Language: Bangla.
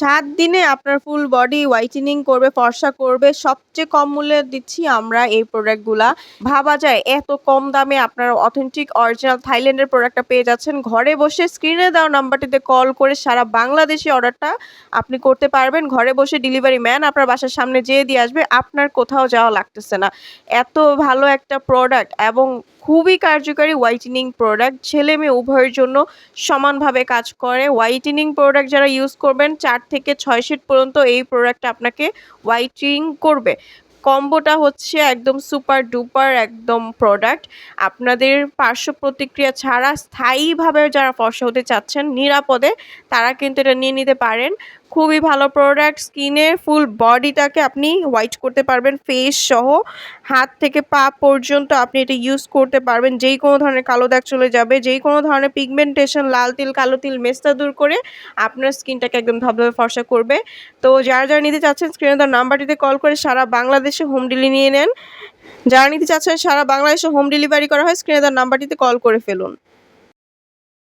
সাত দিনে আপনার ফুল বডি হোয়াইটেনিং করবে, ফর্সা করবে। সবচেয়ে কম মূল্যে দিচ্ছি আমরা এই প্রোডাক্টগুলা ভাবা যায়, এত কম দামে আপনার অথেন্টিক অরিজিনাল থাইল্যান্ডের প্রোডাক্টটা পেয়ে যাচ্ছেন। ঘরে বসে স্ক্রিনে দেওয়া নাম্বারটিতে কল করে সারা বাংলাদেশি অর্ডারটা আপনি করতে পারবেন। ঘরে বসে ডেলিভারি ম্যান আপনার বাসার সামনে যেয়ে দিয়ে আসবে, আপনার কোথাও যাওয়া লাগতেছে না। এত ভালো একটা প্রোডাক্ট এবং খুবই কার্যকারী হোয়াইটেনিং প্রোডাক্ট ছেলে মেয়ে উভয়ের জন্য সমানভাবে কাজ করে। হোয়াইটেনিং প্রোডাক্ট যারা ইউজ করবেন, চার থেকে ছয় শিট পর্যন্ত এই প্রোডাক্টটা আপনাকে হোয়াইটিং করবে। কম্বোটা হচ্ছে একদম সুপার ডুপার একদম প্রোডাক্ট আপনাদের পার্শ্ব প্রতিক্রিয়া ছাড়া স্থায়ীভাবে যারা ফর্সা হতে চাচ্ছেন, নিরাপদে তারা কিন্তু এটা নিয়ে নিতে পারেন। খুবই ভালো প্রোডাক্ট স্কিনের ফুল বডিটাকে আপনি হোয়াইট করতে পারবেন ফেস সহ। হাত থেকে পা পর্যন্ত আপনি এটা ইউজ করতে পারবেন। যেই কোনো ধরনের কালো দাগ চলে যাবে, যেই কোনো ধরনের পিগমেন্টেশন লাল তিল, কালো তিল, মেস্তা দূর করে আপনার স্কিনটাকে একদম ধবধবে ফর্সা করবে। তো যারা যারা নিতে চাচ্ছেন স্ক্রিনে তার নাম্বারটিতে কল করে সারা বাংলাদেশে হোম ডেলিভারি নিয়ে নেন। যারা নিতে চাচ্ছেন, সারা বাংলাদেশে হোম ডেলিভারি করা হয় স্ক্রিনে তার নাম্বারটিতে কল করে ফেলুন।